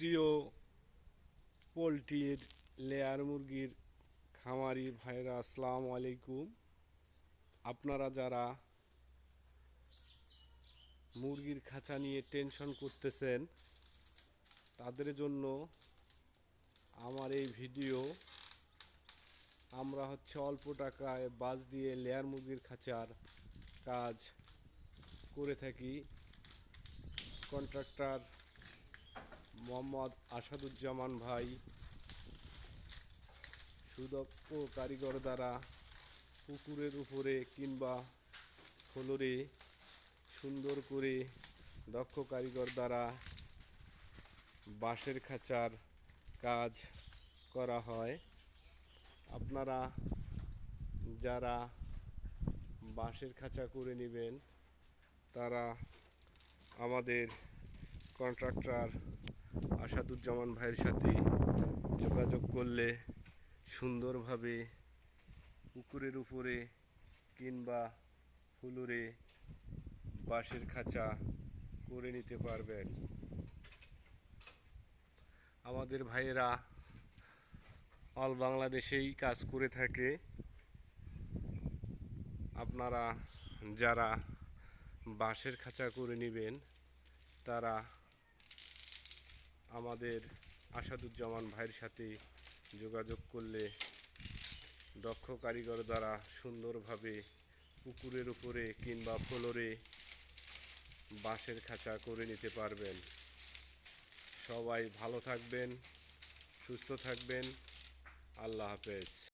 প্রিয় পোলট্রির লেয়ার মুরগির খামারি ভাইরা আসসালামু আলাইকুম। আপনারা যারা মুরগির খাঁচা নিয়ে টেনশন করতেছেন, তাদের জন্য আমার এই ভিডিও, আমরা হচ্ছে অল্প টাকায় বাস দিয়ে লেয়ার মুরগির খাঁচার কাজ করে থাকি। কন্ট্রাক্টর মোহাম্মদ আসাদুজ্জামান ভাই, সুদক্ষ কারিগর দ্বারা পুকুরের উপরে কিংবা ফ্লোরে সুন্দর করে দক্ষ কারিগর দ্বারা বাঁশের খাঁচার কাজ করা হয়। আপনারা যারা বাঁশের খাঁচা করে নেবেন, তারা আমাদের কন্ট্রাক্টর আসাদুজ্জামান ভাইয়ের সাথে যোগাযোগ করলে সুন্দরভাবে পুকুরের উপরে কিংবা ফুলুরে বাঁশের খাঁচা করে নিতে পারবেন। আমাদের ভাইয়েরা অল বাংলাদেশেই কাজ করে থাকে। আপনারা যারা বাঁশের খাঁচা করে নেবেন, তারা আমাদের আসাদুজ্জামান ভাইয়ের সাথে যোগাযোগ করলে দক্ষ কারিগর দ্বারা সুন্দরভাবে পুকুরের উপরে কিংবা ফ্লোরে বাঁশের খাঁচা করে নিতে পারবেন। সবাই ভালো থাকবেন, সুস্থ থাকবেন। আল্লাহ হাফেজ।